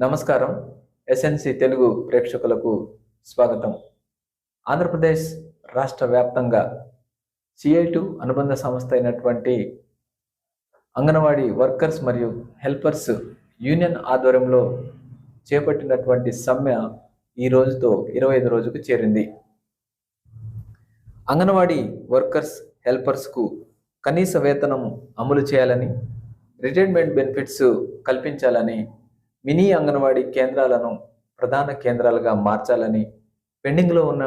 నమస్కారం. ఎస్ఎన్సి తెలుగు ప్రేక్షకులకు స్వాగతం. ఆంధ్రప్రదేశ్ రాష్ట్ర వ్యాప్తంగా సిఐటు అనుబంధ సంస్థ అయినటువంటి అంగన్వాడీ వర్కర్స్ మరియు హెల్పర్స్ యూనియన్ ఆధ్వర్యంలో చేపట్టినటువంటి సమ్మె ఈ రోజుతో ఇరవై ఐదు రోజుకు చేరింది. అంగన్వాడీ వర్కర్స్ హెల్పర్స్కు కనీస వేతనం అమలు చేయాలని రిటైర్మెంట్ బెనిఫిట్స్ కల్పించాలని మినీ అంగన్వాడీ కేంద్రాలను ప్రధాన కేంద్రాలుగా మార్చాలని పెండింగ్లో ఉన్న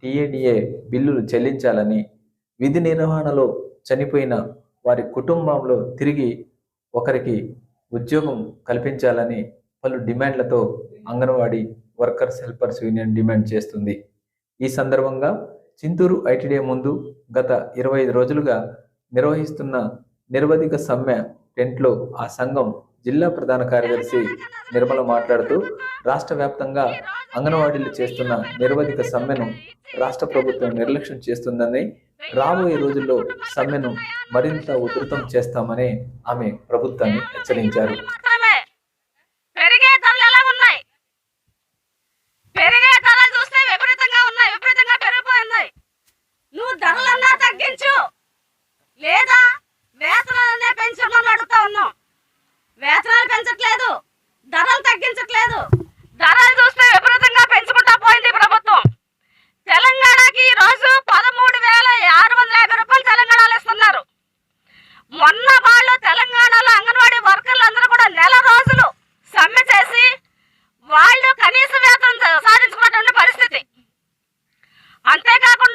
టీఏడిఏ బిల్లులు చెల్లించాలని విధి నిర్వహణలో చనిపోయిన వారి కుటుంబంలో తిరిగి ఒకరికి ఉద్యోగం కల్పించాలని పలు డిమాండ్లతో anganwadi workers helpers union demand చేస్తుంది. ఈ సందర్భంగా చింతూరు ఐటీడీ ముందు గత ఇరవై ఐదు రోజులుగా నిర్వహిస్తున్న నిర్వధిక సమ్మె టెంట్లో ఆ సంఘం జిల్లా ప్రధాన కార్యదర్శి నిర్మల మాట్లాడుతూ రాష్ట్ర వ్యాప్తంగా అంగన్వాడీలు చేస్తున్న నిరవధిక సమ్మెను రాష్ట్ర ప్రభుత్వం నిర్లక్ష్యం చేస్తుందని రాబోయే రోజుల్లో సమ్మెను మరింత ఉధృతం చేస్తామని ఆమె ప్రభుత్వాన్ని హెచ్చరించారు. అంతేకాకుండా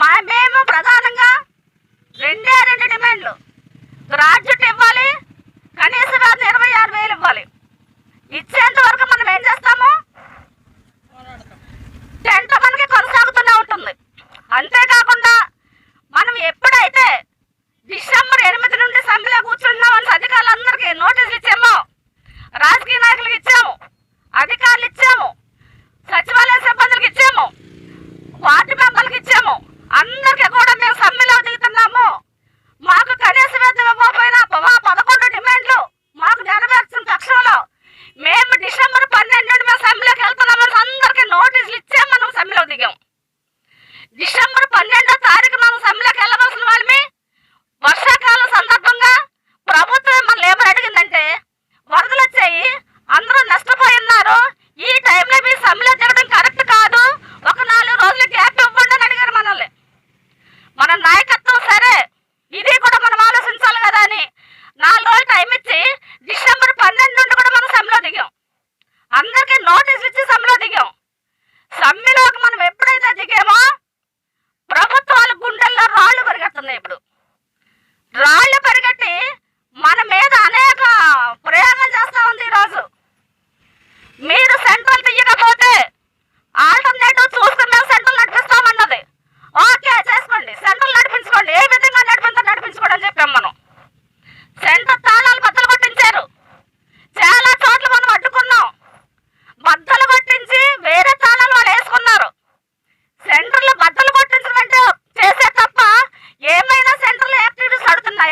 మా మేము ప్రధానంగా రెండే రెండు డిమాండ్లు. గ్రాడ్యుయేట్ ఇవ్వాలి కనీసం ఇరవై ఆరు వేలు ఇవ్వాలి. ఇచ్చేంత వరకు మనం ఏం మన నాయకత్వం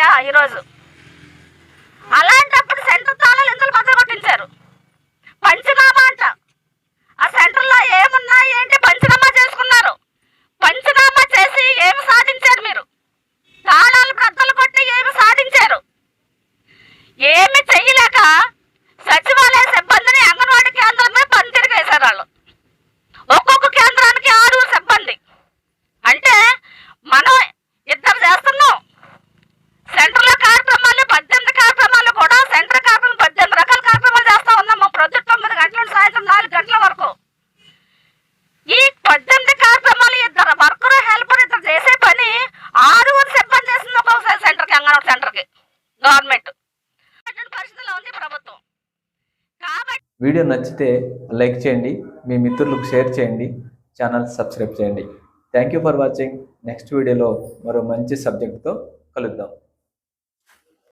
ఈ ఈరోజు. గవర్నమెంట్. వీడియో నచ్చితే లైక్ చేయండి మీ మిత్రులకు షేర్ చేయండి ఛానల్ సబ్స్క్రైబ్ చేయండి. Thank you for watching next వీడియోలో మరో మంచి సబ్జెక్ట్తో కలుద్దాం.